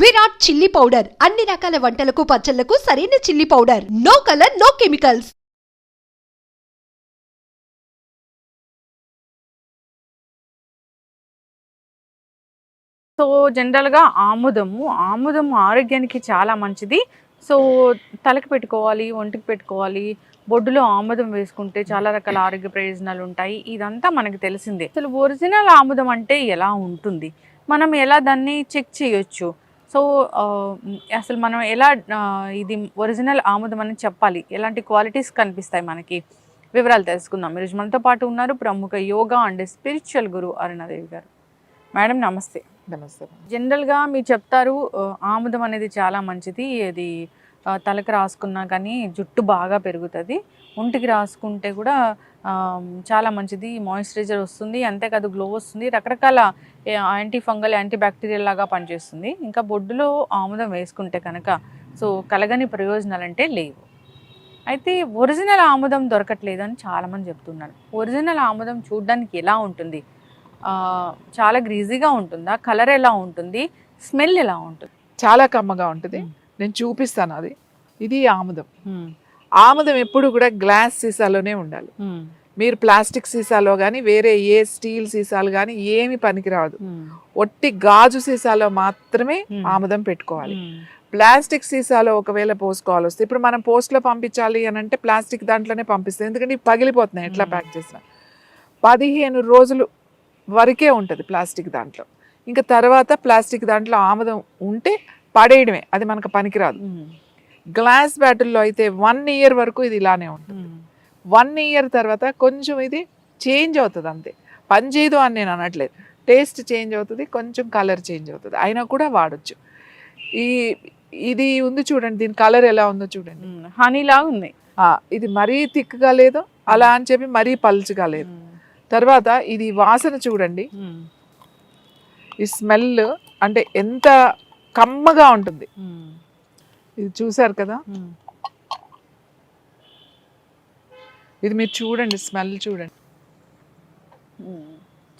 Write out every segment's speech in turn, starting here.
Virat chilli powder. అన్ని రకాల వంటలకు పచ్చళ్ళకు సరైన chilli powder. No colour no chemicals. So జనరల్గా ఆముదము. ఆముదము ఆరోగ్యానికి చాలా మంచిది. సో తలకి పెట్టుకోవాలి ఒంటికి పెట్టుకోవాలి. బొడ్డులో ఆముదం వేసుకుంటే చాలా రకాల ఆరోగ్య ప్రయోజనాలు ఉంటాయి. ఇదంతా మనకు తెలిసిందే. అసలు ఒరిజినల్ ఆముదం అంటే ఎలా ఉంటుంది? మనం ఎలా దాన్ని చెక్ చేయొచ్చు? సో అసలు మనం ఎలా ఇది ఒరిజినల్ ఆముదం అని చెప్పాలి? ఎలాంటి క్వాలిటీస్ కనిపిస్తాయి మనకి? వివరాలు తెలుసుకుందాం. ఈరోజు మనతో పాటు ఉన్నారు ప్రముఖ యోగా అండ్ స్పిరిచువల్ గురు అరుణాదేవి గారు. మేడం నమస్తే. నమస్తే. జనరల్గా మీరు చెప్తారు ఆముదం అనేది చాలా మంచిది. అది ఆ, తలకు రాసుకున్నా కానీ జుట్టు బాగా పెరుగుతుంది. ఒంటికి రాసుకుంటే కూడా చాలా మంచిది. మాయిశ్చరైజర్ వస్తుంది. అంతేకాదు గ్లో వస్తుంది. రకరకాల యాంటీ ఫంగల్ యాంటీ బ్యాక్టీరియల్ లాగా పనిచేస్తుంది. ఇంకా బొడ్డులో ఆముదం వేసుకుంటే కనుక సో కలగని ప్రయోజనాలు అంటే లేవు. అయితే ఒరిజినల్ ఆముదం దొరకట్లేదు అని చాలామంది చెప్తున్నారు. ఒరిజినల్ ఆముదం చూడడానికి ఎలా ఉంటుంది? చాలా గ్రీజీగా ఉంటుందా? కలర్ ఎలా ఉంటుంది? స్మెల్ ఎలా ఉంటుంది? చాలా కమ్మగా ఉంటుంది. నేను చూపిస్తాను అది. ఇది ఆముదం. ఆముదం ఎప్పుడు కూడా గ్లాస్ సీసాలోనే ఉండాలి. మీరు ప్లాస్టిక్ సీసాలో కానీ వేరే ఏ స్టీల్ సీసాలు కానీ ఏమి పనికిరాదు. ఒట్టి గాజు సీసాలో మాత్రమే. ఆముదం పెట్టుకోవాలి. ప్లాస్టిక్ సీసాలో ఒకవేళ పోసుకోవాలి వస్తే ఇప్పుడు మనం పోస్ట్లో పంపించాలి అని అంటే ప్లాస్టిక్ దాంట్లోనే పంపిస్తాం. ఎందుకంటే ఇవి పగిలిపోతున్నాయి ఎట్లా. ప్యాక్ చేసినా. పదిహేను రోజులు వరకే ఉంటుంది ప్లాస్టిక్ దాంట్లో. ఇంకా తర్వాత ప్లాస్టిక్ దాంట్లో ఆముదం ఉంటే పడేయడమే. అది మనకు పనికిరాదు. గ్లాస్ బ్యాటిల్లో అయితే వన్ ఇయర్ వరకు ఇది ఇలానే ఉంటుంది. వన్ ఇయర్ తర్వాత కొంచెం ఇది చేంజ్ అవుతుంది అంతే. పనిచేయదు అని నేను అనట్లేదు. టేస్ట్ చేంజ్ అవుతుంది కొంచెం కలర్ చేంజ్ అవుతుంది. అయినా కూడా వాడచ్చు. ఈ ఇది ఉంది చూడండి దీని కలర్ ఎలా ఉందో చూడండి. హనీ లాగా ఉంది. ఇది మరీ థిక్గా లేదు. అలా అని చెప్పి మరీ పల్చగా లేదు. తర్వాత ఇది వాసన చూడండి. ఈ స్మెల్ అంటే ఎంత కమ్మగా ఉంటుంది. ఇది చూసారు కదా? ఇది మీరు చూడండి స్మెల్ చూడండి.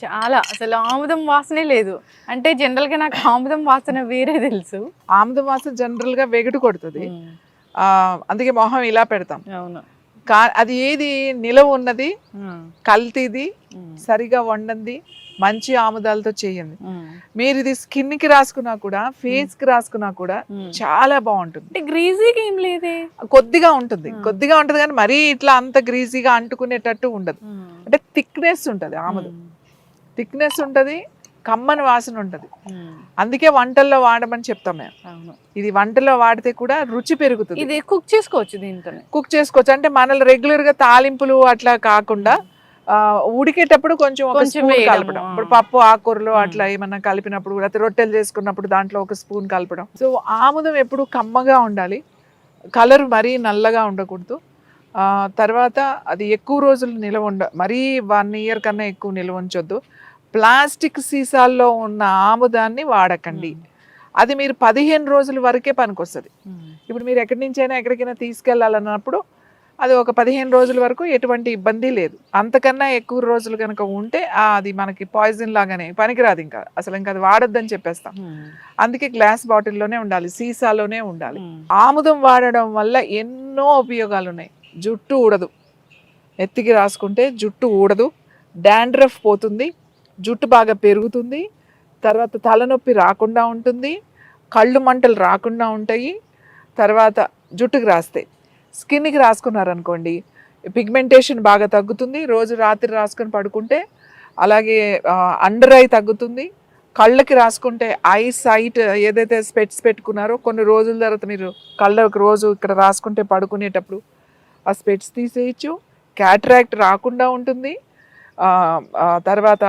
చాలా అసలు ఆముదం వాసనే లేదు. అంటే జనరల్గా నాకు ఆముదం వాసన వేరే తెలుసు. ఆముదం వాసన జనరల్గా వెగటు కొడుతుంది ఆ, అందుకే మొహం ఇలా పెడతాం. అవును. అది ఏది నిలవ ఉన్నది కల్తీది సరిగా వండంది మంచి ఆముదాలతో చేయండి. మీరు ఇది స్కిన్కి రాసుకున్నా కూడా ఫేస్కి రాసుకున్నా కూడా చాలా బాగుంటుంది. అంటే గ్రీజీగా ఏం లేదే? కొద్దిగా ఉంటుంది. కొద్దిగా ఉంటుంది కానీ మరీ ఇట్లా అంత గ్రీజీగా అంటుకునేటట్టు ఉండదు. అంటే థిక్నెస్ ఉంటుంది ఆముదం. థిక్నెస్ ఉంటుంది కమ్మని వాసన ఉంటుంది. అందుకే వంటల్లో వాడమని చెప్తాం మేము. ఇది వంటలో వాడితే కూడా రుచి పెరుగుతుంది. ఇది కుక్ చేసుకోవచ్చు దీంతోనే. కుక్ చేసుకోవచ్చు. అంటే మన రెగ్యులర్గా తాలింపులు అట్లా కాకుండా ఉడికేటప్పుడు కొంచెం ఒక కొంచెం స్పూన్ కలపడం. ఇప్పుడు పప్పు ఆకుకూరలు మ్మ్. అట్లా ఏమన్నా కలిపినప్పుడు లేకపోతే రొట్టెలు చేసుకున్నప్పుడు దాంట్లో ఒక స్పూన్ కలపడం. సో ఆముదం ఎప్పుడు కమ్మగా ఉండాలి. కలర్ మరీ నల్లగా ఉండకూడదు. ఆ, తర్వాత అది ఎక్కువ రోజులు నిల్వ ఉండ మరీ వన్ ఇయర్ కన్నా ఎక్కువ నిల్వ ఉంచొద్దు. ప్లాస్టిక్ సీసాల్లో ఉన్న ఆముదాన్ని వాడకండి. అది మీరు పదిహేను రోజుల వరకే పనికొస్తుంది. ఇప్పుడు మీరు ఎక్కడి నుంచైనా ఎక్కడికైనా తీసుకెళ్ళాలన్నప్పుడు అది ఒక పదిహేను రోజుల వరకు ఎటువంటి ఇబ్బంది లేదు. అంతకన్నా ఎక్కువ రోజులు కనుక ఉంటే అది మనకి పాయిజన్ లాగానే పనికిరాదు ఇంకా. అసలు ఇంకా అది వాడొద్దని చెప్పేస్తాం. అందుకే గ్లాస్ బాటిల్లోనే ఉండాలి సీసాలోనే ఉండాలి. ఆముదం వాడడం వల్ల ఎన్నో ఉపయోగాలు ఉన్నాయి జుట్టు ఊడదు. ఎత్తికి రాసుకుంటే జుట్టు ఊడదు. డాండ్రఫ్ పోతుంది. జుట్టు బాగా పెరుగుతుంది. తర్వాత తలనొప్పి రాకుండా ఉంటుంది. కళ్ళు మంటలు రాకుండా ఉంటాయి. తర్వాత జుట్టుకి రాస్తాయి స్కిన్కి రాసుకున్నారనుకోండి పిగ్మెంటేషన్ బాగా తగ్గుతుంది రోజు రాత్రి రాసుకొని పడుకుంటే అలాగే అండర్ ఐ తగ్గుతుంది కళ్ళకి రాసుకుంటే ఐ సైట్ ఏదైతే స్పెట్స్ పెట్టుకున్నారో కొన్ని రోజుల తర్వాత మీరు కళ్ళకి రోజు ఇక్కడ రాసుకుంటే పడుకునేటప్పుడు ఆ స్పెట్స్ తీసేయచ్చు క్యాట్రాక్ట్ రాకుండా ఉంటుంది తర్వాత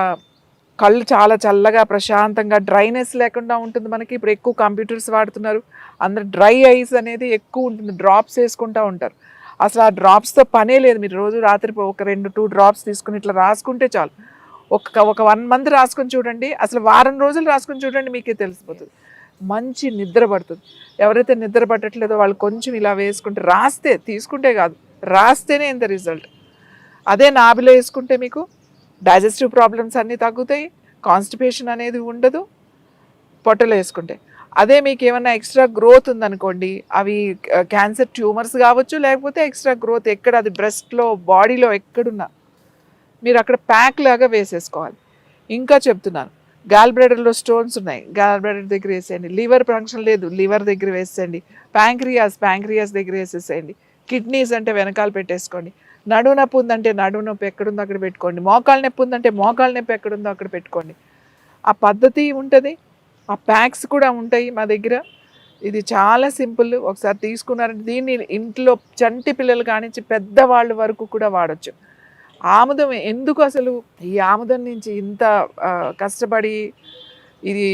కళ్ళు చాలా చల్లగా ప్రశాంతంగా డ్రైనెస్ లేకుండా ఉంటుంది మనకి. ఇప్పుడు ఎక్కువ కంప్యూటర్స్ వాడుతున్నారు. అందరు డ్రై ఐస్ అనేది ఎక్కువ ఉంటుంది. డ్రాప్స్ వేసుకుంటూ ఉంటారు. అసలు ఆ డ్రాప్స్తో పనే లేదు. మీరు రోజు రాత్రి ఒక రెండు టూ డ్రాప్స్ తీసుకుని ఇట్లా రాసుకుంటే చాలు. ఒక ఒక వన్ మంత్ రాసుకొని చూడండి. అసలు వారం రోజులు రాసుకొని చూడండి మీకే తెలిసిపోతుంది. మంచి నిద్ర పడుతుంది. ఎవరైతే నిద్ర పట్టట్లేదో వాళ్ళు కొంచెం ఇలా వేసుకుంటే రాస్తే తీసుకుంటే కాదు. రాస్తేనే ఇంత రిజల్ట్ అదే నాభిలో వేసుకుంటే మీకు డైజెస్టివ్ ప్రాబ్లమ్స్ అన్నీ తగ్గుతాయి కాన్స్టిపేషన్ అనేది ఉండదు పొట్టలో వేసుకుంటే. అదే మీకు ఏమైనా ఎక్స్ట్రా గ్రోత్ ఉందనుకోండి అవి క్యాన్సర్ ట్యూమర్స్ కావచ్చు లేకపోతే ఎక్స్ట్రా గ్రోత్ ఎక్కడ అది బ్రెస్ట్లో బాడీలో ఎక్కడున్నా మీరు అక్కడ ప్యాక్ లాగా వేసేసుకోవాలి. ఇంకా చెప్తున్నాను గాల్బ్రెడర్లో స్టోన్స్ ఉన్నాయి గాల్బ్రెడర్ దగ్గర వేసేయండి లివర్ ఫంక్షన్ లేదు లివర్ దగ్గర వేసేయండి ప్యాంక్రియాస్ ప్యాంక్రియాస్ దగ్గర వేసేసేయండి కిడ్నీస్ అంటే వెనకాల పెట్టేసుకోండి నడువు నొప్పి ఉందంటే నడువు నొప్పి ఎక్కడుందో అక్కడ పెట్టుకోండి. మోకాలు నొప్పి ఉందంటే మోకాలు నొప్పి ఎక్కడుందో అక్కడ పెట్టుకోండి. ఆ పద్ధతి ఉంటుంది. ఆ ప్యాక్స్ కూడా ఉంటాయి మా దగ్గర. ఇది చాలా సింపుల్. ఒకసారి తీసుకున్నారంటే దీన్ని ఇంట్లో చంటి పిల్లలు కానించి పెద్దవాళ్ళ వరకు కూడా వాడచ్చు. ఆముదం ఎందుకు అసలు ఈ ఆముదం నుంచి ఇంత కష్టపడి ఇది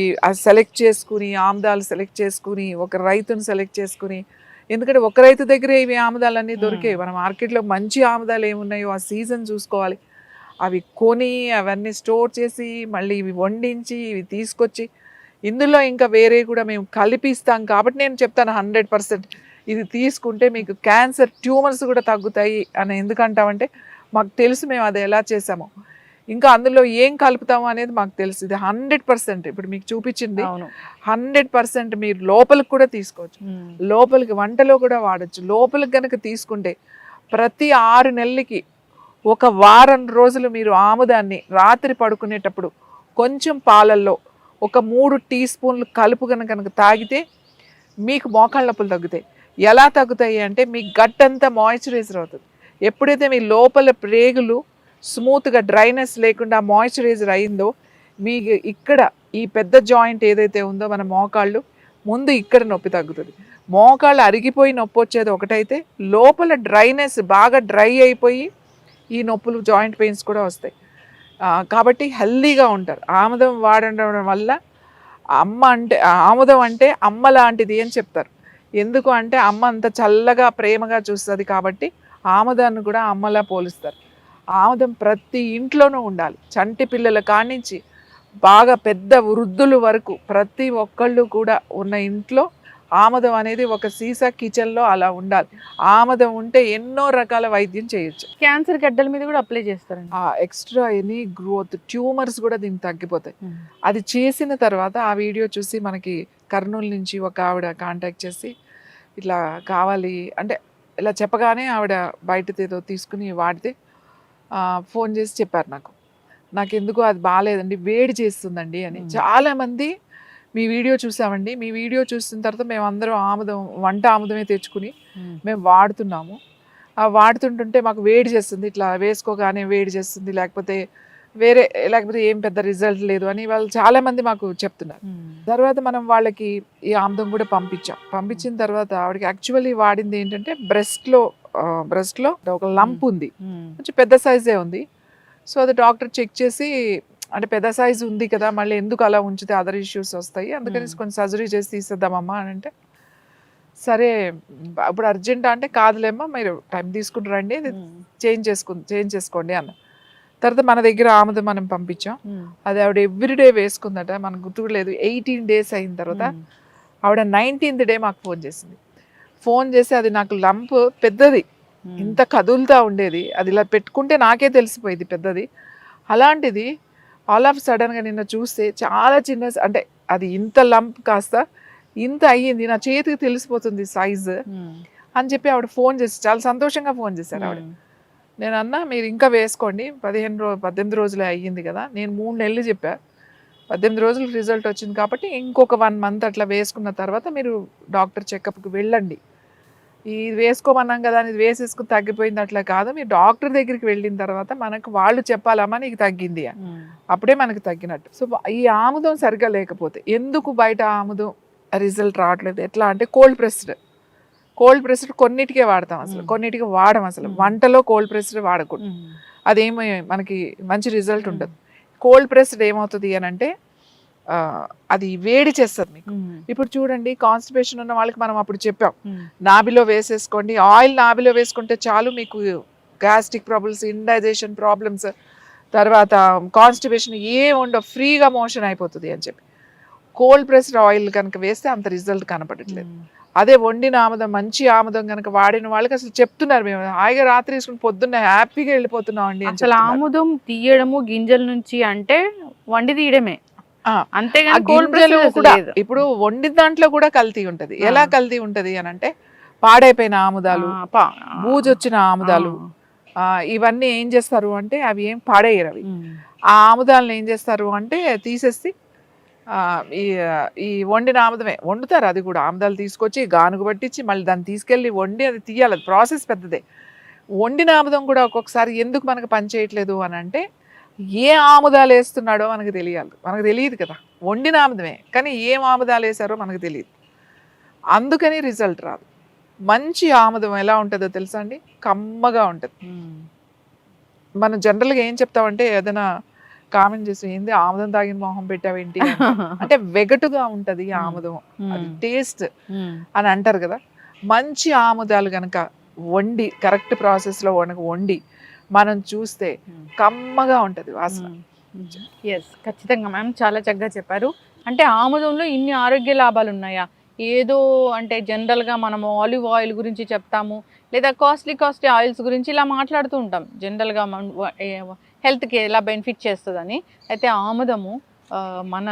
సెలెక్ట్ చేసుకుని ఆముదాలు సెలెక్ట్ చేసుకుని ఒక రైతును సెలెక్ట్ చేసుకుని ఎందుకంటే ఒక రైతు దగ్గరే ఇవి ఆముదాలన్నీ దొరికాయి మన మార్కెట్లో మంచి ఆముదాలు ఏమున్నాయో ఆ సీజన్ చూసుకోవాలి. అవి కొని అవన్నీ స్టోర్ చేసి మళ్ళీ ఇవి వండించి ఇవి తీసుకొచ్చి ఇందులో ఇంకా వేరే కూడా మేము కలిపిస్తాం కాబట్టి నేను చెప్తాను హండ్రెడ్ పర్సెంట్. ఇది తీసుకుంటే మీకు క్యాన్సర్ ట్యూమర్స్ కూడా తగ్గుతాయి అని ఎందుకంటామంటే మాకు తెలుసు మేము అది ఎలా చేసామో ఇంకా అందులో ఏం కలుపుతాము అనేది మాకు తెలుసు. ఇది హండ్రెడ్ పర్సెంట్ ఇప్పుడు మీకు చూపించింది. హండ్రెడ్ పర్సెంట్ మీరు లోపలికి కూడా తీసుకోవచ్చు. లోపలికి వంటలో కూడా వాడచ్చు. లోపలికి కనుక తీసుకుంటే ప్రతి ఆరు నెలలకి ఒక వారం రోజులు మీరు ఆముదాన్ని రాత్రి పడుకునేటప్పుడు కొంచెం పాలల్లో ఒక మూడు టీ స్పూన్లు కలుపు కనుక కనుక తాగితే మీకు మోకాళ్ళ నొప్పులు తగ్గుతాయి. ఎలా తగ్గుతాయి అంటే మీ గట్ అంతా మాయిశ్చరైజర్ అవుతుంది. ఎప్పుడైతే మీ లోపల ప్రేగులు స్మూత్గా డ్రైనెస్ లేకుండా మాయిశ్చరైజర్ అయిందో మీ ఇక్కడ ఈ పెద్ద జాయింట్ ఏదైతే ఉందో మన మోకాళ్ళు ముందు ఇక్కడ నొప్పి తగ్గుతుంది. మోకాళ్ళు అరిగిపోయి నొప్పి వచ్చేది ఒకటైతే లోపల డ్రైనెస్ బాగా డ్రై అయిపోయి ఈ నొప్పులు జాయింట్ పెయిన్స్ కూడా వస్తాయి. కాబట్టి హెల్దీగా ఉంటారు. ఆముదం వాడడం వల్ల అమ్మ అంటే ఆముదం అంటే అమ్మ లాంటిది అని చెప్తారు. ఎందుకు అంటే అమ్మ అంత చల్లగా ప్రేమగా చూస్తుంది కాబట్టి ఆముదాన్ని కూడా అమ్మలా పోలుస్తారు. ఆముదం ప్రతి ఇంట్లోనూ ఉండాలి. చంటి పిల్లల కానించి బాగా పెద్ద వృద్ధుల వరకు ప్రతి ఒక్కళ్ళు కూడా ఉన్న ఇంట్లో ఆముదం అనేది ఒక సీసా కిచెన్లో అలా ఉండాలి. ఆముదం ఉంటే ఎన్నో రకాల వైద్యం చేయొచ్చు. క్యాన్సర్ గడ్డల మీద కూడా అప్లై చేస్తారండి. ఆ ఎక్స్ట్రా ఎనీ గ్రోత్ ట్యూమర్స్ కూడా దీనికి తగ్గిపోతాయి. అది చేసిన తర్వాత ఆ వీడియో చూసి మనకి కర్నూలు నుంచి ఒక ఆవిడ కాంటాక్ట్ చేసి ఇట్లా కావాలి అంటే ఇలా చెప్పగానే ఆవిడ బయటది ఏదో తీసుకుని వాడితే ఫోన్ చేసి చెప్పారు నాకు. నాకు ఎందుకు అది బాగాలేదండి వేడి చేస్తుందండి అని. చాలామంది మీ వీడియో చూసామండి. మీ వీడియో చూసిన తర్వాత మేము అందరం ఆముదం వంట ఆముదమే తెచ్చుకుని మేము. వాడుతున్నాము. ఆ వాడుతుంటుంటే మాకు వేడి చేస్తుంది. ఇట్లా వేసుకోగానే వేడి చేస్తుంది. లేకపోతే వేరే లేకపోతే ఏం పెద్ద రిజల్ట్ లేదు అని వాళ్ళు చాలా మంది మాకు చెప్తున్నారు. తర్వాత మనం వాళ్ళకి ఈ ఆముదం కూడా పంపించాం. పంపించిన తర్వాత ఆవిడకి యాక్చువల్లీ వాడింది ఏంటంటే బ్రెస్ట్లో బ్రెస్ట్లో ఒక లంప్ ఉంది. కొంచెం పెద్ద సైజే ఉంది. సో అది డాక్టర్ చెక్ చేసి అంటే పెద్ద సైజ్ ఉంది కదా మళ్ళీ ఎందుకు అలా ఉంచితే అదర్ ఇష్యూస్ వస్తాయి. అందుకని Hmm. కొంచెం సర్జరీ చేసి తీసేద్దామమ్మా అని అంటే సరే ఇప్పుడు అర్జెంట్ అంటే కాదులేమ్మా మీరు టైం తీసుకుని రండి చేంజ్ చేసుకు చేంజ్ చేసుకోండి అన్న. తర్వాత మన దగ్గర ఆమెది మనం పంపించాం. అది ఆవిడ ఎవ్రీడే వేసుకుందట మనకు గుర్తుకు లేదు. ఎయిటీన్ డేస్ అయిన తర్వాత ఆవిడ నైన్టీన్త్ డే మాకు ఫోన్ చేసింది. ఫోన్ చేసి అది నాకు లంప్ పెద్దది. ఇంత కదులుతా ఉండేది. అది ఇలా పెట్టుకుంటే నాకే తెలిసిపోయింది పెద్దది. అలాంటిది ఆల్ ఆఫ్ సడన్గా నిన్న చూస్తే చాలా చిన్న అంటే అది ఇంత లంప్ కాస్త ఇంత అయ్యింది. నా చేతికి తెలిసిపోతుంది సైజు. అని చెప్పి ఆవిడ ఫోన్ చేసి చాలా సంతోషంగా ఫోన్ చేశారు ఆవిడ. నేను అన్నా మీరు ఇంకా వేసుకోండి. పదిహేను రో పద్దెనిమిది రోజులే అయ్యింది కదా. నేను మూడు నెలలు చెప్పా. పద్దెనిమిది రోజులు రిజల్ట్ వచ్చింది కాబట్టి ఇంకొక వన్ మంత్ అట్లా వేసుకున్న తర్వాత మీరు డాక్టర్ చెకప్కి వెళ్ళండి. ఇది వేసుకోమన్నాం కదా అని ఇది వేసేసుకుని తగ్గిపోయింది అట్లా కాదు. మీరు డాక్టర్ దగ్గరికి వెళ్ళిన తర్వాత మనకు వాళ్ళు చెప్పాలమ్మా నీకు తగ్గింది అని. అప్పుడే మనకు తగ్గినట్టు. సో ఈ ఆముదం సరిగ్గా లేకపోతే ఎందుకు బయట ఆముదం రిజల్ట్ రావట్లేదు? ఎట్లా అంటే కోల్డ్ ప్రెస్డ్. కోల్డ్ ప్రెస్డ్ కొన్నిటికే వాడతాం అసలు. కొన్నిటికి వాడం అసలు. వంటలో కోల్డ్ ప్రెస్డ్ వాడకూడదు. అదేమి మనకి మంచి రిజల్ట్ ఉండదు. కోల్డ్ ప్రెస్డ్ ఏమవుతుంది అని అంటే అది వేడి చేస్తుంది మీకు. ఇప్పుడు చూడండి కాన్స్టిపేషన్ ఉన్న వాళ్ళకి మనం అప్పుడు చెప్పాం. నాభిలో వేసేసుకోండి. ఆయిల్ నాభిలో వేసుకుంటే చాలు మీకు గ్యాస్ట్రిక్ ప్రాబ్లమ్స్ ఇండైజేషన్ ప్రాబ్లమ్స్ తర్వాత కాన్స్టిపేషన్ ఏం ఉండవు. ఫ్రీగా మోషన్ అయిపోతుంది అని చెప్పి. కోల్డ్ ప్రెస్డ్ ఆయిల్ కనుక వేస్తే అంత రిజల్ట్ కనపడట్లేదు. అదే వండిన ఆముదం మంచి ఆముదం కనుక వాడిన వాళ్ళకి అసలు చెప్తున్నారు మేము. హాయిగా రాత్రి వేసుకుని పొద్దున్న హ్యాపీగా వెళ్ళిపోతున్నాం అండి అసలు. ఆముదం తీయడము గింజల నుంచి అంటే వండి తీయడమే. అంతేగాని గింజలు కూడా ఇప్పుడు వండిన దాంట్లో కూడా కల్తీ ఉంటది. ఎలా కల్తీ ఉంటది అని అంటే పాడైపోయిన ఆముదాలు బూజొచ్చిన ఆముదాలు ఇవన్నీ ఏం చేస్తారు అంటే అవి ఏం పాడేయరు అవి. ఆ ఆముదాలను ఏం చేస్తారు అంటే తీసేసి ఆ, ఈ ఈ వండిన ఆముదమే వండుతారు అది కూడా. ఆముదాలు తీసుకొచ్చి గానుగు పట్టించి మళ్ళీ దాన్ని తీసుకెళ్ళి వండి అది తీయాలి. ప్రాసెస్ పెద్దదే. వండిన ఆముదం కూడా ఒక్కొక్కసారి ఎందుకు మనకు పని చేయట్లేదు అని అంటే ఏ ఆముదాలు వేస్తున్నాడో మనకు తెలియాలి. మనకు తెలియదు కదా. వండిన ఆముదమే. కానీ ఏం ఆముదాలు వేసారో మనకు తెలియదు. అందుకని రిజల్ట్ రాదు. మంచి ఆముదం ఎలా ఉంటుందో తెలుసా అండి? కమ్మగా ఉంటుంది. మనం జనరల్గా ఏం చెప్తామంటే ఏదైనా కామెంట్ చేసి ఏంది ఆముదం తాగిన మొహం పెట్టావేంటి. అంటే వెగటుగా ఉంటది ఈ ఆముదం. అది. టేస్ట్. అని అంటారు కదా. మంచి ఆముదాలు గనక వండి కరెక్ట్ ప్రాసెస్లో కనుక వండి మనం చూస్తే ఉమ్. కమ్మగా ఉంటది వాసన. ఎస్ ఖచ్చితంగా మ్యామ్ చాలా చక్కగా చెప్పారు. అంటే ఆముదంలో ఇన్ని ఆరోగ్య లాభాలు ఉన్నాయా? ఏదో అంటే జనరల్గా మనము ఆలివ్ ఆయిల్ గురించి చెప్తాము లేదా కాస్ట్లీ కాస్ట్లీ ఆయిల్స్ గురించి ఇలా మాట్లాడుతూ ఉంటాం. జనరల్గా మన హెల్త్కి ఎలా బెనిఫిట్ చేస్తుందని. అయితే ఆముదము మన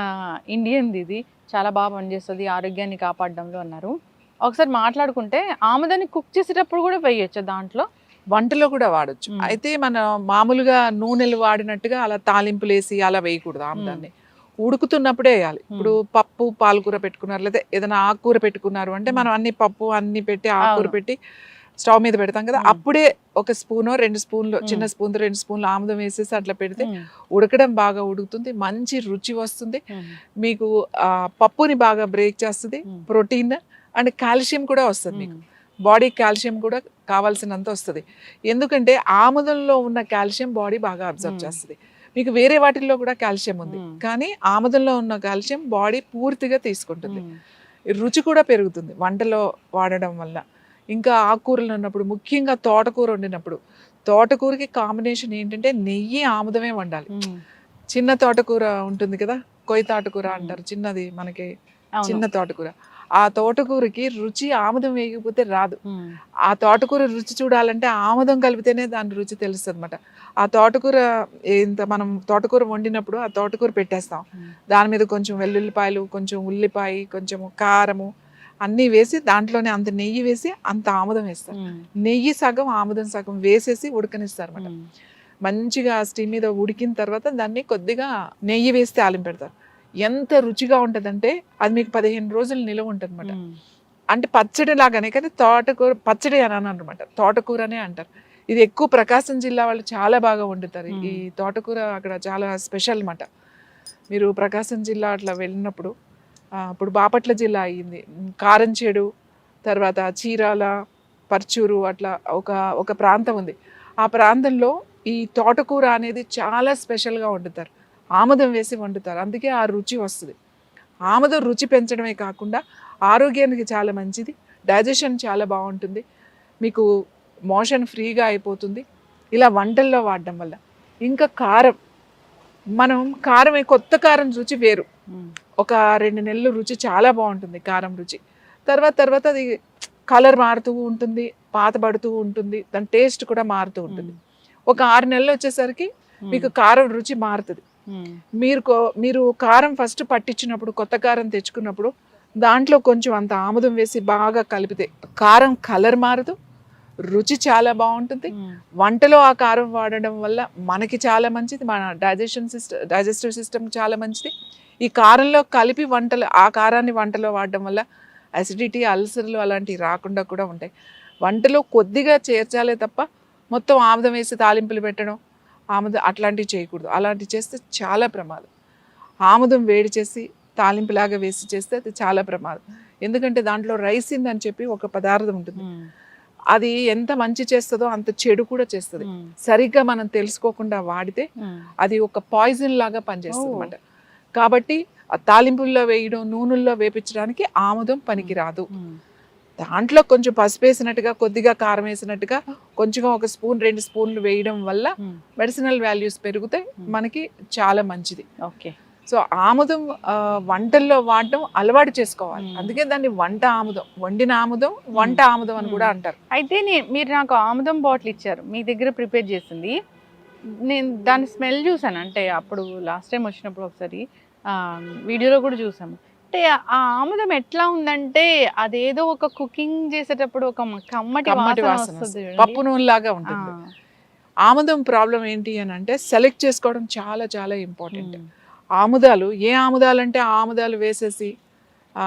ఇండియన్ది ఇది. చాలా బాగా పనిచేస్తుంది ఆరోగ్యాన్ని కాపాడడంలో అన్నారు. ఒకసారి మాట్లాడుకుంటే ఆముదాన్ని కుక్ చేసేటప్పుడు కూడా వేయొచ్చు దాంట్లో? వంటలో కూడా వాడొచ్చు. అయితే మన మామూలుగా నూనెలు వాడినట్టుగా అలా తాలింపులు వేసి అలా వేయకూడదు ఆముదాన్ని. ఉడుకుతున్నప్పుడే వేయాలి. ఇప్పుడు పప్పు పాలకూర పెట్టుకున్నారు లేదా ఏదైనా ఆకుకూర పెట్టుకున్నారు అంటే. మనం అన్ని పప్పు అన్ని పెట్టి ఆకుకూర. పెట్టి స్టవ్ మీద పెడతాం కదా. అప్పుడే ఒక స్పూనో రెండు స్పూన్లు చిన్న మ్మ్. స్పూన్ రెండు స్పూన్లు ఆముదం వేసేసి అట్లా పెడితే ఉడకడం బాగా ఉడుకుతుంది మంచి రుచి వస్తుంది. మీకు పప్పుని బాగా బ్రేక్ చేస్తుంది ప్రోటీన్ అండ్ కాల్షియం కూడా వస్తుంది మీకు. బాడీ కాల్షియం కూడా కావాల్సినంత వస్తుంది ఎందుకంటే ఆముదంలో ఉన్న కాల్షియం బాడీ బాగా అబ్జర్వ్. చేస్తుంది మీకు వేరే వాటిల్లో కూడా కాల్షియం ఉంది. కానీ ఆముదంలో ఉన్న కాల్షియం బాడీ పూర్తిగా తీసుకుంటుంది రుచి కూడా పెరుగుతుంది వంటలో వాడడం వల్ల ఇంకా ఆకుకూరలు ఉన్నప్పుడు ముఖ్యంగా తోటకూర వండినప్పుడు తోటకూరకి కాంబినేషన్ ఏంటంటే నెయ్యి ఆముదమే వండాలి. చిన్న తోటకూర ఉంటుంది కదా కొయ్య తోటకూర. అంటారు చిన్నది మనకి. చిన్న తోటకూర ఆ తోటకూరకి రుచి ఆముదం వేయకపోతే రాదు. ఆ తోటకూర రుచి చూడాలంటే ఆముదం కలిపితేనే దాని రుచి తెలుస్తుంది అనమాట ఆ తోటకూర ఇంత మనం తోటకూర వండినప్పుడు ఆ తోటకూర పెట్టేస్తాం. దాని మీద కొంచెం వెల్లుల్లిపాయలు కొంచెం ఉల్లిపాయ కొంచెం కారము అన్నీ వేసి దాంట్లోనే అంత నెయ్యి వేసి అంత ఆముదం వేస్తారు. నెయ్యి సగం ఆముదం సగం వేసేసి ఉడకనిస్తారు అనమాట మంచిగా స్టీమ్ మీద ఉడికిన తర్వాత దాన్ని కొద్దిగా నెయ్యి వేసి తాలింపు పెడతారు ఎంత రుచిగా ఉంటుందంటే అది మీకు పదిహేను రోజులు నిలవ ఉంటుంది అనమాట అంటే పచ్చడి లాగానే కానీ తోటకూర పచ్చడి అని అనమాట. తోటకూరనే అంటారు. ఇది ఎక్కువ ప్రకాశం జిల్లా వాళ్ళు చాలా బాగా వండుతారు. ఈ తోటకూర అక్కడ చాలా స్పెషల్ అన్నమాట. మీరు ప్రకాశం జిల్లా అట్లా వెళ్ళినప్పుడు ఇప్పుడు బాపట్ల జిల్లా అయ్యింది. కారంచేడు తర్వాత చీరాల పర్చూరు అట్లా ఒక ఒక ప్రాంతం ఉంది. ఆ ప్రాంతంలో ఈ తోటకూర అనేది చాలా స్పెషల్గా వండుతారు. ఆముదం వేసి వండుతారు. అందుకే ఆ రుచి వస్తుంది. ఆముదం రుచి పెంచడమే కాకుండా ఆరోగ్యానికి చాలా మంచిది. డైజెషన్ చాలా బాగుంటుంది. మీకు మోషన్ ఫ్రీగా అయిపోతుంది. ఇలా వంటల్లో వాడడం వల్ల. ఇంకా కారం. మనం కారం కొత్త కారం రుచి వేరు. ఒక రెండు నెలలు రుచి చాలా బాగుంటుంది కారం రుచి. తర్వాత తర్వాత అది కలర్ మారుతూ ఉంటుంది పాతబడుతూ ఉంటుంది దాని టేస్ట్ కూడా మారుతూ ఉంటుంది. ఒక ఆరు నెలలు వచ్చేసరికి మీకు కారం రుచి మారుతుంది. మీరు మీరు కారం ఫస్ట్ పట్టించినప్పుడు కొత్త కారం తెచ్చుకున్నప్పుడు దాంట్లో కొంచెం అంత ఆముదం వేసి బాగా కలిపితే కారం కలర్ మారదు రుచి చాలా బాగుంటుంది. వంటలో ఆ కారం వాడడం వల్ల మనకి చాలా మంచిది మన డైజెషన్ సిస్టమ్ డైజెస్టివ్ సిస్టమ్ చాలా మంచిది. ఈ కారంలో కలిపి వంటలు ఆ కారాన్ని వంటలో వాడడం వల్ల అసిడిటీ అల్సర్లు అలాంటివి రాకుండా కూడా ఉంటాయి. వంటలో కొద్దిగా చేర్చాలే తప్ప మొత్తం ఆముదం వేసి తాలింపులు పెట్టడం ఆముదం అట్లాంటివి చేయకూడదు. అలాంటివి చేస్తే చాలా ప్రమాదం. ఆముదం వేడి చేసి తాలింపులాగా వేసి చేస్తే అది చాలా ప్రమాదం. ఎందుకంటే దాంట్లో రైసిన్ అని చెప్పి ఒక పదార్థం ఉంటుంది. అది ఎంత మంచి చేస్తుందో అంత చెడు కూడా చేస్తుంది. సరిగ్గా మనం తెలుసుకోకుండా వాడితే అది ఒక పాయిజన్ లాగా పనిచేస్తుంది. అనమాట కాబట్టి ఆ తాలింపుల్లో వేయడం నూనెల్లో వేపించడానికి ఆముదం పనికిరాదు. దాంట్లో కొంచెం పసుపు వేసినట్టుగా కొద్దిగా కారం వేసినట్టుగా కొంచెం ఒక స్పూన్ రెండు స్పూన్లు వేయడం వల్ల మెడిసినల్ వాల్యూస్ పెరుగుతాయి. మనకి చాలా మంచిది. ఓకే. సో ఆముదం వంటల్లో వాడడం అలవాటు చేసుకోవాలి. అందుకే దాన్ని వంట ఆముదం వండిన ఆముదం వంట ఆముదం అని కూడా. అంటారు. అయితే మీరు నాకు ఆముదం బాటిల్ ఇచ్చారు మీ దగ్గర ప్రిపేర్ చేసింది. నేను దాని స్మెల్ చూసాను అంటే అప్పుడు లాస్ట్ టైం వచ్చినప్పుడు ఒకసారి వీడియోలో కూడా చూసాము అంటే ఆ ఆముదం ఎట్లా ఉందంటే అదేదో ఒక కుకింగ్ చేసేటప్పుడు ఒక కమ్మటి వాసన వస్తుంది. పప్పు నూనె లాగా ఉంటుంది ఆముదం ప్రాబ్లం ఏంటి అని అంటే సెలెక్ట్ చేసుకోవడం చాలా చాలా ఇంపార్టెంట్. ఆముదాలు ఏ ఆముదాలు అంటే ఆముదాలు వేసేసి ఆ,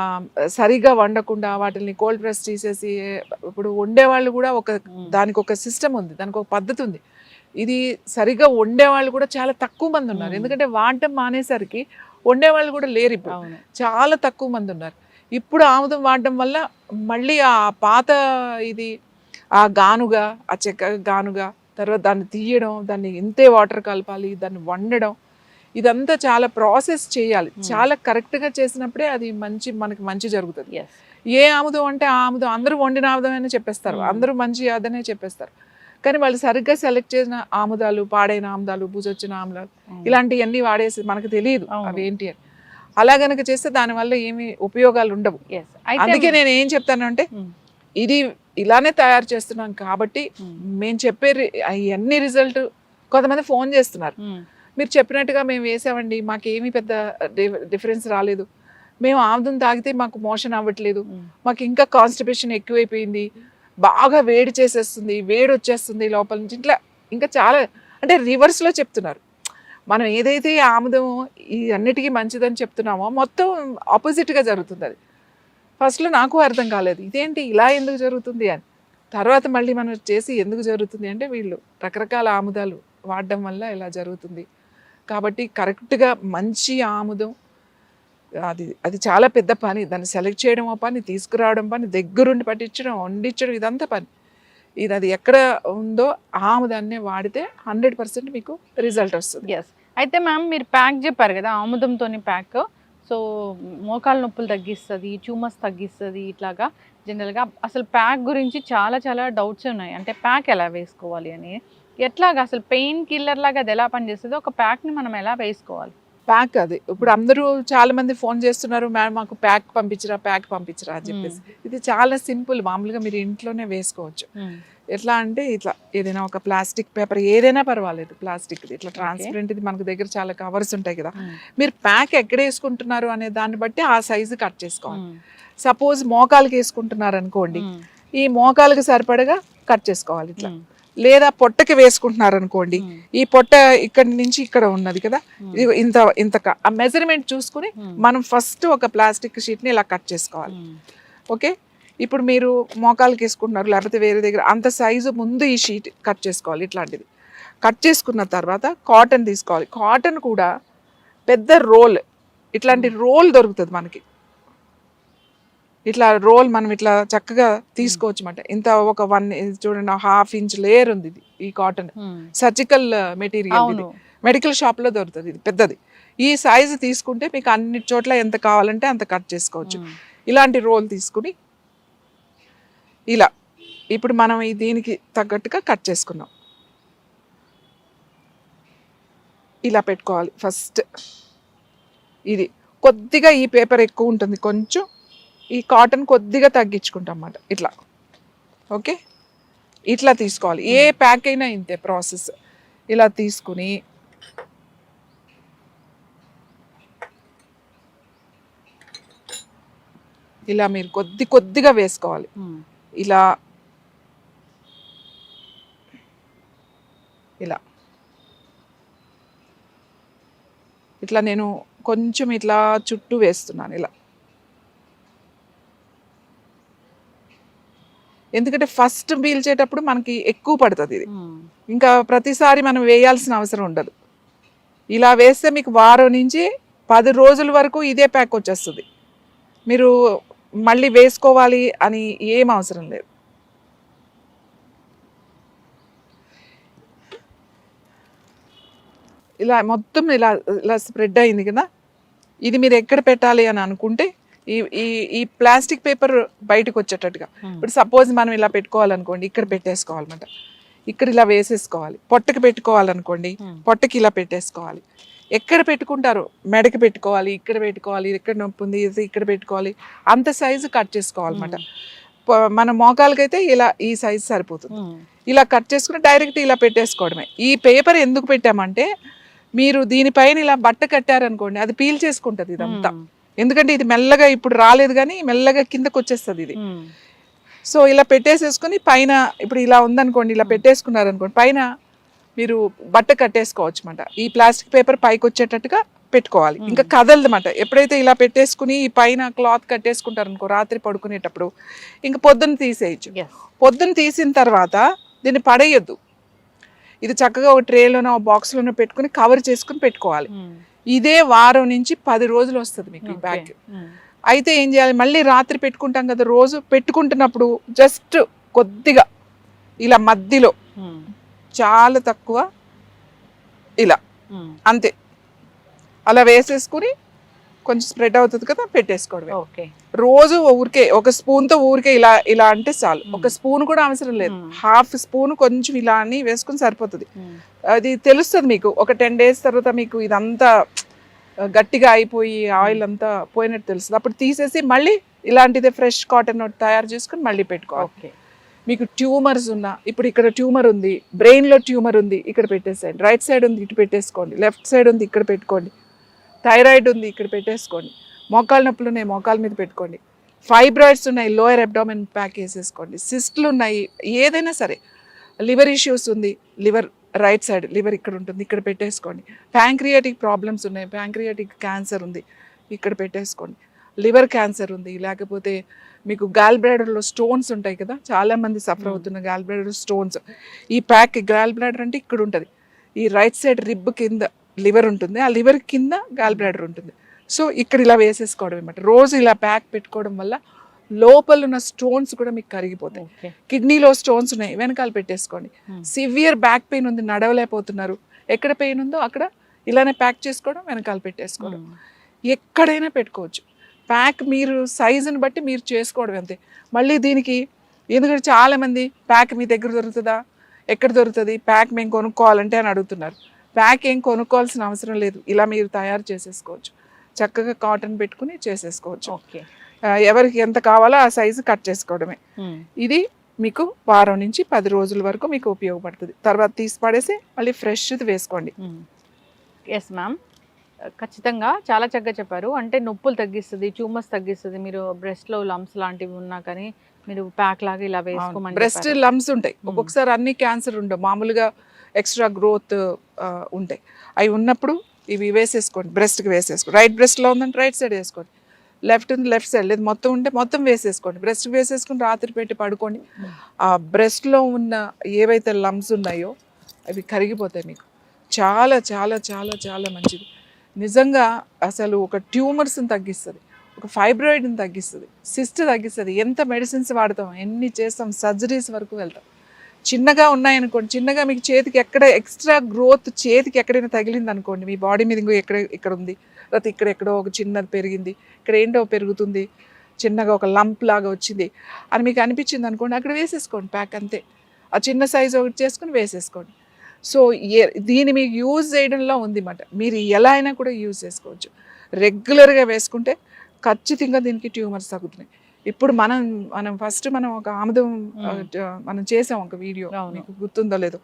సరిగా వండకుండా వాటిని కోల్డ్ ప్రెస్ తీసేసి ఇప్పుడు వండేవాళ్ళు కూడా ఒక దానికి ఒక సిస్టమ్ ఉంది దానికి ఒక పద్ధతి ఉంది. ఇది సరిగా వండేవాళ్ళు కూడా చాలా తక్కువ మంది ఉన్నారు. ఎందుకంటే వాడటం మానేసరికి వండేవాళ్ళు కూడా లేరు ఇప్పుడు. చాలా తక్కువ మంది ఉన్నారు. ఇప్పుడు ఆముదం వాడడం వల్ల మళ్ళీ ఆ పాత ఇది ఆ గానుగా ఆ చెక్క గానుగా తర్వాత దాన్ని తీయడం దాన్ని ఇంతే వాటర్ కలపాలి దాన్ని వండడం ఇదంతా చాలా ప్రాసెస్ చేయాలి. చాలా కరెక్ట్గా చేసినప్పుడే అది మంచి మనకి మంచి జరుగుతుంది. ఏ ఆముదం అంటే ఆ ఆముదం అందరూ వండిన ఆముదం చెప్పేస్తారు. Hmm. అందరూ మంచి అదనే చెప్పేస్తారు. కానీ వాళ్ళు సరిగ్గా సెలెక్ట్ చేసిన ఆముదాలు పాడైన ఆముదాలు బూజొచ్చిన ఆముదాలు ఇలాంటివన్నీ వాడేసి మనకు తెలియదు అవును. అవి ఏంటి అని. అలా గనక చేస్తే దానివల్ల ఏమి ఉపయోగాలు ఉండవు. అందుకే నేను ఏం చెప్తానంటే ఉమ్, ఇది ఇలానే తయారు చేస్తున్నాం కాబట్టి మేము చెప్పే అన్ని రిజల్ట్ కొంతమంది ఫోన్ చేస్తున్నారు. మీరు చెప్పినట్టుగా మేము వేసామండి మాకేమీ పెద్ద డిఫరెన్స్ రాలేదు. మేము ఆముదం తాగితే మాకు మోషన్ అవ్వట్లేదు. మాకు ఇంకా కాన్స్టిపేషన్ ఎక్కువైపోయింది. బాగా వేడి చేసేస్తుంది వేడి వచ్చేస్తుంది లోపల నుంచి. ఇట్లా ఇంకా చాలా అంటే రివర్స్లో చెప్తున్నారు. మనం ఏదైతే ఆముదం ఈ అన్నిటికీ మంచిదని చెప్తున్నామో మొత్తం ఆపోజిట్గా జరుగుతుంది అది. ఫస్ట్లో నాకు అర్థం కాలేదు. ఇదేంటి ఇలా ఎందుకు జరుగుతుంది అని. తర్వాత మళ్ళీ మనం చేసి ఎందుకు జరుగుతుంది అంటే వీళ్ళు రకరకాల ఆముదాలు వాడడం వల్ల ఇలా జరుగుతుంది. కాబట్టి కరెక్ట్గా మంచి ఆముదం అది అది చాలా పెద్ద పని. దాన్ని సెలెక్ట్ చేయడం పని తీసుకురావడం పని దగ్గరుండి పట్టించడం వండించడం ఇదంతా పని. ఇది అది ఎక్కడ ఉందో ఆముదాన్నే వాడితే హండ్రెడ్ పర్సెంట్ మీకు రిజల్ట్ వస్తుంది. ఎస్ అయితే మ్యామ్ మీరు ప్యాక్ చెప్పారు కదా ఆముదంతోని ప్యాక్ సో మోకాలు నొప్పులు తగ్గిస్తుంది ట్యూమర్స్ తగ్గిస్తుంది ఇట్లాగా జనరల్గా అసలు ప్యాక్ గురించి చాలా చాలా డౌట్స్ ఉన్నాయి. అంటే ప్యాక్ ఎలా వేసుకోవాలి అని. ఎట్లాగా అసలు పెయిన్ కిల్లర్ లాగా అది ఎలా పనిచేస్తుంది ఒక ప్యాక్ని మనం ఎలా వేసుకోవాలి? ప్యాక్ అది. ఇప్పుడు అందరూ చాలా మంది ఫోన్ చేస్తున్నారు మేడం మాకు ప్యాక్ పంపించరా ప్యాక్ పంపించరా అని చెప్పేసి. ఇది చాలా సింపుల్ మామూలుగా మీరు ఇంట్లోనే వేసుకోవచ్చు. ఎట్లా అంటే ఇట్లా ఏదైనా ఒక ప్లాస్టిక్ పేపర్ ఏదైనా పర్వాలేదు ప్లాస్టిక్ ఇట్లా ట్రాన్స్పరెంట్ ఇది మనకు దగ్గర చాలా కవర్స్ ఉంటాయి కదా. మీరు ప్యాక్ ఎక్కడ వేసుకుంటున్నారు అనే దాన్ని బట్టి ఆ సైజు కట్ చేసుకోవాలి. సపోజ్ మోకాలకి వేసుకుంటున్నారు అనుకోండి ఈ మోకాలకి సరిపడగా కట్ చేసుకోవాలి ఇట్లా. లేదా పొట్టకి వేసుకుంటున్నారు అనుకోండి ఈ పొట్ట ఇక్కడి నుంచి ఇక్కడ ఉన్నది కదా? ఇది ఇంత ఇంత ఆ మెజర్మెంట్ చూసుకుని మనం ఫస్ట్ ఒక ప్లాస్టిక్ షీట్ని ఇలా కట్ చేసుకోవాలి. ఓకే? ఇప్పుడు మీరు మోకాలకి వేసుకుంటున్నారు లేకపోతే వేరే దగ్గర అంత సైజు ముందు ఈ షీట్ కట్ చేసుకోవాలి ఇట్లాంటిది. కట్ చేసుకున్న తర్వాత కాటన్ తీసుకోవాలి. కాటన్ కూడా పెద్ద రోల్ ఇట్లాంటి రోల్ దొరుకుతుంది మనకి. ఇట్లా రోల్ మనం ఇట్లా చక్కగా తీసుకోవచ్చు అన్నమాట ఇంత ఒక వన్ చూడండి హాఫ్ ఇంచ్ లేయర్ ఉంది ఇది ఈ కాటన్. సర్జికల్ మెటీరియల్ ఇది. అవును. మెడికల్ షాప్లో దొరుకుతుంది ఇది పెద్దది. ఈ సైజు తీసుకుంటే మీకు అన్ని చోట్ల ఎంత కావాలంటే అంత కట్ చేసుకోవచ్చు. ఇలాంటి రోల్ తీసుకుని ఇలా. ఇప్పుడు మనం ఈ దీనికి తగ్గట్టుగా కట్ చేసుకున్నాం. ఇలా పెట్టుకోవాలి ఫస్ట్. ఇది కొద్దిగా ఈ పేపర్ ఎక్కువ ఉంటుంది కొంచెం ఈ కాటన్ కొద్దిగా తగ్గించుకుంటాం అన్నమాట ఇట్లా. ఓకే? ఇట్లా తీసుకోవాలి. ఏ ప్యాక్ అయినా ఇంతే ప్రాసెస్. ఇలా తీసుకుని ఇలా మీరు కొద్ది కొద్దిగా వేసుకోవాలి. ఇలా ఇలా. ఇట్లా నేను కొంచెం ఇట్లా చుట్టూ వేస్తున్నాను. ఇలా. ఎందుకంటే ఫస్ట్ పీల్చేటప్పుడు మనకి ఎక్కువ పడుతుంది ఇది. ఉమ్. ఇంకా ప్రతిసారి మనం వేయాల్సిన అవసరం ఉండదు. ఇలా వేస్తే మీకు వారం నుంచి పది రోజుల వరకు ఇదే ప్యాక్ వచ్చేస్తుంది. మీరు మళ్ళీ వేసుకోవాలి అని ఏం అవసరం లేదు. ఇలా మొత్తం ఇలా ఇలా స్ప్రెడ్ అయింది కదా. ఇది మీరు ఎక్కడ పెట్టాలి అని అనుకుంటే ఈ ఈ ఈ ప్లాస్టిక్ పేపర్ బయటకు వచ్చేటట్టుగా. ఉమ్. ఇప్పుడు సపోజ్ మనం ఇలా పెట్టుకోవాలనుకోండి ఇక్కడ పెట్టేసుకోవాలన్నమాట. ఇక్కడ ఇలా వేసేసుకోవాలి. పొట్టకి పెట్టుకోవాలనుకోండి Hmm. పొట్టకి ఇలా పెట్టేసుకోవాలి. ఎక్కడ పెట్టుకుంటారు? మెడకి పెట్టుకోవాలి ఇక్కడ పెట్టుకోవాలి ఇక్కడ నొప్పి ఉంది ఇక్కడ పెట్టుకోవాలి. అంత సైజు కట్ చేసుకోవాలన్నమాట. ప- మన మోకాలకైతే ఇలా ఈ సైజు సరిపోతుంది. ఇలా కట్ చేసుకుని డైరెక్ట్ ఇలా పెట్టేసుకోవడమే. ఈ పేపర్ ఎందుకు పెట్టామంటే మీరు దీనిపైన ఇలా బట్ట కట్టారనుకోండి అది పీల్ చేసుకుంటది ఇదంతా. ఎందుకంటే ఇది మెల్లగా ఇప్పుడు రాలేదు కానీ మెల్లగా కిందకు వచ్చేస్తుంది ఇది. సో ఇలా పెట్టేసేసుకొని పైన ఇప్పుడు ఇలా ఉందనుకోండి ఇలా పెట్టేసుకున్నారు అనుకోండి పైన మీరు బట్ట కట్టేసుకోవచ్చు అనమాట ఈ ప్లాస్టిక్ పేపర్ పైకి వచ్చేటట్టుగా పెట్టుకోవాలి. ఇంకా కదలదన్నమాట. ఎప్పుడైతే ఇలా పెట్టేసుకుని ఈ పైన క్లాత్ కట్టేసుకుంటారు అనుకో రాత్రి పడుకునేటప్పుడు ఇంకా పొద్దున్న తీసేయచ్చు. పొద్దున్న తీసిన తర్వాత దీన్ని పడేయొద్దు. ఇది చక్కగా ఒక ట్రేలోనో బాక్స్లోనో పెట్టుకుని కవర్ చేసుకుని పెట్టుకోవాలి. ఇదే వారం నుంచి పది రోజులు వస్తుంది మీకు ఈ. బ్యాగ్. అయితే ఏం చేయాలి మళ్ళీ రాత్రి పెట్టుకుంటాం కదా రోజు పెట్టుకుంటున్నప్పుడు జస్ట్ కొద్దిగా ఇలా మధ్యలో. చాలా తక్కువ ఇలా. అంతే అలా వేసేసుకుని కొంచెం స్ప్రెడ్ అవుతుంది కదా పెట్టేసుకోవడమే. ఓకే. రోజు ఊరికే ఒక స్పూన్తో ఊరికే ఇలా ఇలా అంటే చాలు. ఒక స్పూన్ కూడా అవసరం లేదు. హాఫ్ స్పూన్ కొంచెం ఇలా అని వేసుకుని సరిపోతుంది. అది తెలుస్తుంది మీకు. ఒక టెన్ డేస్ తర్వాత మీకు ఇదంతా గట్టిగా అయిపోయి ఆయిల్ అంతా పోయినట్టు తెలుస్తుంది. అప్పుడు తీసేసి మళ్ళీ ఇలాంటిదే ఫ్రెష్ కాటన్ తయారు చేసుకుని మళ్ళీ పెట్టుకోవాలి. ఓకే. మీకు ట్యూమర్స్ ఉన్నా ఇప్పుడు ఇక్కడ ట్యూమర్ ఉంది brain లో ట్యూమర్ ఉంది ఇక్కడ పెట్టేసేయండి. రైట్ సైడ్ ఉంది ఇటు పెట్టేసుకోండి. లెఫ్ట్ సైడ్ ఉంది ఇక్కడ పెట్టుకోండి. థైరాయిడ్ ఉంది ఇక్కడ పెట్టేసుకోండి. మోకాలు నొప్పులు ఉన్నాయి మోకాల మీద పెట్టుకోండి. ఫైబ్రాయిడ్స్ ఉన్నాయి లోయర్ అబ్డామిన్ ప్యాక్ వేసేసుకోండి సిస్ట్లు ఉన్నాయి ఏదైనా సరే. లివర్ ఇష్యూస్ ఉంది లివర్ రైట్ సైడ్ లివర్ ఇక్కడ ఉంటుంది ఇక్కడ పెట్టేసుకోండి. ప్యాంక్రియాటిక్ ప్రాబ్లమ్స్ ఉన్నాయి ప్యాంక్రియాటిక్ క్యాన్సర్ ఉంది ఇక్కడ పెట్టేసుకోండి. లివర్ క్యాన్సర్ ఉంది లేకపోతే మీకు గాల్ బ్లాడర్లో స్టోన్స్ ఉంటాయి కదా చాలా మంది సఫర్ అవుతున్న గాల్ బ్లాడర్ స్టోన్స్. ఈ ప్యాక్ గాల్ బ్లాడర్ అంటే ఇక్కడ ఉంటుంది. ఈ రైట్ సైడ్ రిబ్ కింద లివర్ ఉంటుంది. ఆ లివర్ కింద గాల్ బ్లాడర్ ఉంటుంది. సో ఇక్కడ ఇలా వేసేసుకోవడం అనమాట రోజు ఇలా ప్యాక్ పెట్టుకోవడం వల్ల లోపల ఉన్న స్టోన్స్ కూడా మీకు కరిగిపోతాయి. కిడ్నీలో స్టోన్స్ ఉన్నాయి. వెనకాల పెట్టేసుకోండి. సివియర్ బ్యాక్ పెయిన్ ఉంది. నడవలేకపోతున్నారు. ఎక్కడ పెయిన్ ఉందో అక్కడ ఇలానే ప్యాక్ చేసుకోవడం వెనకాల పెట్టేసుకోవడం. ఎక్కడైనా పెట్టుకోవచ్చు. ప్యాక్ మీరు సైజుని బట్టి మీరు చేసుకోవడం అంతే. మళ్ళీ దీనికి ఎందుకంటే చాలామంది ప్యాక్ మీ దగ్గర దొరుకుతుందా? ఎక్కడ దొరుకుతుంది? ప్యాక్ మేము కొనుక్కోవాలంటే అని అడుగుతున్నారు. ప్యాక్ ఏం కొనుక్కోవాల్సిన అవసరం లేదు. ఇలా మీరు తయారు చేసేసుకోవచ్చు. చక్కగా కాటన్ పెట్టుకుని చేసేసుకోవచ్చు. ఎవరికి ఎంత కావాలో ఆ సైజు కట్ చేసుకోవడమే. ఇది మీకు వారం నుంచి పది రోజుల వరకు మీకు ఉపయోగపడుతుంది. తర్వాత తీసి పడేసి మళ్ళీ ఫ్రెష్ది వేసుకోండి. ఎస్ మ్యామ్ ఖచ్చితంగా చాలా చక్కగా చెప్పారు. అంటే నొప్పులు తగ్గిస్తుంది ట్యూమర్స్ తగ్గిస్తుంది. మీరు breast లో లమ్స్ లాంటివి ఉన్నా కానీ మీరు ప్యాక్ లాగా ఇలా వేసుకోమని బ్రెస్ట్. లమ్స్ ఉంటాయి. ఒక్కొక్కసారి అన్ని క్యాన్సర్ ఉండవు. మామూలుగా ఎక్స్ట్రా గ్రోత్ ఉంటాయి. అవి ఉన్నప్పుడు ఇవి వేసేసుకోండి. బ్రెస్ట్కి వేసేసుకోండి రైట్ బ్రెస్ట్లో ఉందంటే రైట్ సైడ్ వేసుకోండి. లెఫ్ట్ ఉంది లెఫ్ట్ సైడ్ లేదు మొత్తం ఉంటే మొత్తం వేసేసుకోండి. బ్రెస్ట్కి వేసేసుకుని రాత్రి పెట్టి పడుకోండి. ఆ బ్రెస్ట్లో ఉన్న ఏవైతే లమ్స్ ఉన్నాయో అవి కరిగిపోతాయి మీకు. చాలా చాలా చాలా చాలా మంచిది. నిజంగా అసలు ఒక ట్యూమర్స్ని తగ్గిస్తుంది. ఒక ఫైబ్రాయిడ్ని తగ్గిస్తుంది. సిస్ట్ తగ్గిస్తుంది. ఎంత మెడిసిన్స్ వాడతాం ఎన్ని చేస్తాం సర్జరీస్ వరకు వెళ్తాం. చిన్నగా ఉన్నాయనుకోండి చిన్నగా మీకు చేతికి ఎక్కడ ఎక్స్ట్రా గ్రోత్ చేతికి ఎక్కడైనా తగిలింది అనుకోండి మీ బాడీ మీద ఇంకో ఎక్కడ ఇక్కడ ఉంది లేకపోతే ఇక్కడ ఎక్కడో ఒక చిన్నది పెరిగింది ఇక్కడ ఏంటో పెరుగుతుంది చిన్నగా ఒక లంప్ లాగా వచ్చింది అని మీకు అనిపించింది అనుకోండి అక్కడ వేసేసుకోండి ప్యాక్ అంతే. ఆ చిన్న సైజ్ ఒకటి చేసుకుని వేసేసుకోండి. సో దీన్ని మీకు యూజ్ చేయడంలో ఉంది మాట మీరు ఎలా అయినా కూడా యూజ్ చేసుకోవచ్చు. రెగ్యులర్గా వేసుకుంటే ఖచ్చితంగా దీనికి ట్యూమర్స్ తగ్గుతున్నాయి. ఇప్పుడు మనం మనం ఫస్ట్ మనం ఒక ఆముదం మనం చేసాం ఒక వీడియో. మీకు గుర్తుందో లేదో.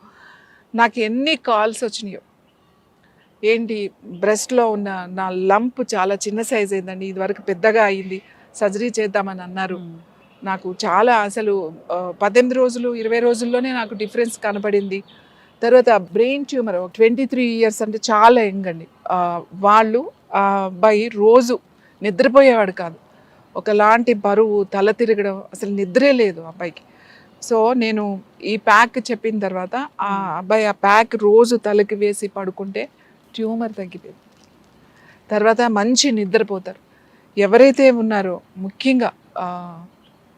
నాకు ఎన్ని కాల్స్ వచ్చినాయో. ఏంటి బ్రెస్ట్లో ఉన్న నా లంప్ చాలా చిన్న సైజ్ అయిందండి. ఇది వరకు పెద్దగా అయింది. సర్జరీ చేద్దామని అన్నారు. నాకు చాలా అసలు పద్దెనిమిది రోజులు ఇరవై రోజుల్లోనే నాకు డిఫరెన్స్ కనపడింది. తర్వాత brain tumour twenty three years అంటే చాలా యంగ్ అండి. వాళ్ళు అబ్బాయి రోజు నిద్రపోయేవాడు కాదు. ఒకలాంటి బరువు తల తిరగడం అసలు నిద్రే లేదు అబ్బాయికి. సో నేను ఈ ప్యాక్ చెప్పిన తర్వాత ఆ అబ్బాయి ఆ ప్యాక్ రోజు తలకి వేసి పడుకుంటే ట్యూమర్ తగ్గిపోయింది. తర్వాత మంచి నిద్రపోతారు. ఎవరైతే ఉన్నారో ముఖ్యంగా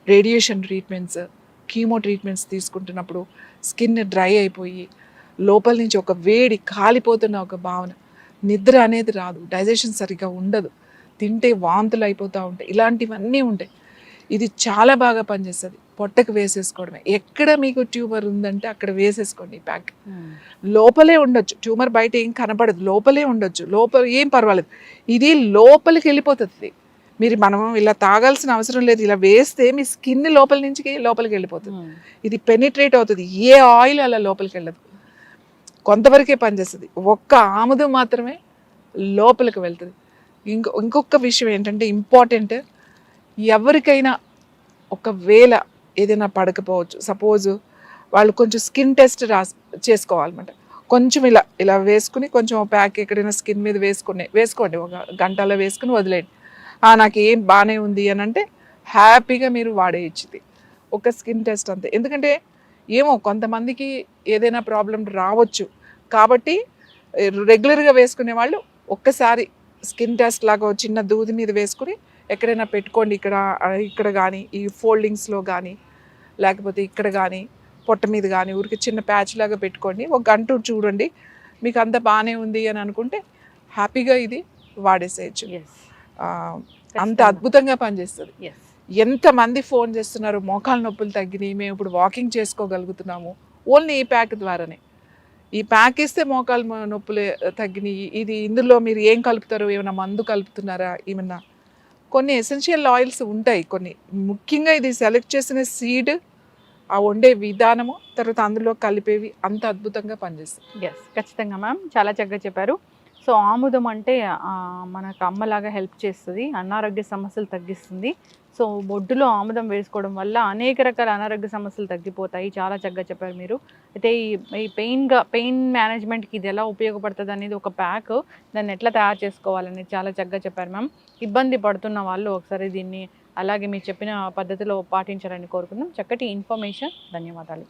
రేడియేషన్ ట్రీట్మెంట్స్ కీమో ట్రీట్మెంట్స్ తీసుకుంటున్నప్పుడు స్కిన్ డ్రై అయిపోయి లోపల నుంచి ఒక వేడి కాలిపోతున్న ఒక భావన. నిద్ర అనేది రాదు. డైజెషన్ సరిగ్గా ఉండదు. తింటే వాంతులు అయిపోతూ ఉంటాయి. ఇలాంటివన్నీ ఉంటాయి. ఇది చాలా బాగా పనిచేస్తుంది. పొట్టకు వేసేసుకోవడమే. ఎక్కడ మీకు ట్యూమర్ ఉందంటే అక్కడ వేసేసుకోండి ఈ ప్యాక్. మ్మ్. లోపలే ఉండొచ్చు. ట్యూమర్ బయట ఏం కనపడదు లోపలే ఉండొచ్చు. లోపల ఏం పర్వాలేదు. ఇది లోపలికి వెళ్ళిపోతుంది. ఇది. మీరు మనం ఇలా తాగాల్సిన అవసరం లేదు. ఇలా వేస్తే మీ స్కిన్ లోపల నుంచి లోపలికి వెళ్ళిపోతుంది. మ్మ్. ఇది పెనిట్రేట్ అవుతుంది. ఏ ఆయిల్ అలా లోపలికి వెళ్ళదు. కొంతవరకే పనిచేస్తుంది. ఒక్క ఆముదం మాత్రమే లోపలికి వెళ్తుంది. ఇంకో ఇంకొక విషయం ఏంటంటే ఇంపార్టెంట్. ఎవరికైనా ఒకవేళ ఏదైనా పడకపోవచ్చు. సపోజ్ వాళ్ళు కొంచెం స్కిన్ టెస్ట్ రాస్ చేసుకోవాలన్నమాట. కొంచెం ఇలా ఇలా వేసుకుని కొంచెం ప్యాక్ ఎక్కడైనా స్కిన్ మీద వేసుకుని వేసుకోండి. ఒక గంటలో వేసుకుని వదిలేయండి. నాకు ఏం బాగానే ఉంది అని అంటే హ్యాపీగా మీరు వాడేయచ్చుది. ఒక స్కిన్ టెస్ట్ అంతే. ఎందుకంటే ఏమో కొంతమందికి ఏదైనా ప్రాబ్లం రావచ్చు. కాబట్టి రెగ్యులర్గా వేసుకునే వాళ్ళు ఒక్కసారి స్కిన్ టెస్ట్ లాగా చిన్న దూది మీద వేసుకుని ఎక్కడైనా పెట్టుకోండి ఇక్కడ ఇక్కడ కానీ ఈ ఫోల్డింగ్స్లో కానీ లేకపోతే ఇక్కడ కానీ పొట్ట మీద కానీ ఊరికి చిన్న ప్యాచ్ లాగా పెట్టుకోండి. ఒక గంట చూడండి. మీకు అంత బాగానే ఉంది అని అనుకుంటే హ్యాపీగా ఇది వాడేసేయచ్చు. అంత అద్భుతంగా పనిచేస్తుంది. ఎంతమంది ఫోన్ చేస్తున్నారు మోకాల నొప్పులు తగ్గినాయి మేము ఇప్పుడు వాకింగ్ చేసుకోగలుగుతున్నాము ఓన్లీ ఈ ప్యాక్ ద్వారానే. ఈ ప్యాక్ ఇస్తే మోకాలు నొప్పులు తగ్గినాయి. ఇది ఇందులో మీరు ఏం కలుపుతారు ఏమైనా మందు కలుపుతున్నారా ఏమన్నా? కొన్ని ఎసెన్షియల్ ఆయిల్స్ ఉంటాయి కొన్ని. ముఖ్యంగా ఇది సెలెక్ట్ చేసిన సీడ్ ఆ వండే విధానము తర్వాత అందులో కలిపేవి అంత అద్భుతంగా పనిచేస్తాయి. ఎస్ ఖచ్చితంగా మ్యామ్ చాలా చక్కగా చెప్పారు. సో ఆముదం అంటే మనకు అమ్మలాగా హెల్ప్ చేస్తుంది. అనారోగ్య సమస్యలు తగ్గిస్తుంది. సో బొడ్డులో ఆముదం వేసుకోవడం వల్ల అనేక రకాల అనారోగ్య సమస్యలు తగ్గిపోతాయి. చాలా చక్కగా చెప్పారు మీరు. అయితే ఈ ఈ పెయిన్గా పెయిన్ మేనేజ్మెంట్కి ఇది ఎలా ఉపయోగపడుతుంది అనేది ఒక ప్యాక్. దాన్ని ఎట్లా తయారు చేసుకోవాలని చాలా చక్కగా చెప్పారు మ్యామ్. ఇబ్బంది పడుతున్న వాళ్ళు ఒకసారి దీన్ని అలాగే మీరు చెప్పిన పద్ధతిలో పాటించాలని కోరుకుందాం. చక్కటి ఇన్ఫర్మేషన్. ధన్యవాదాలు.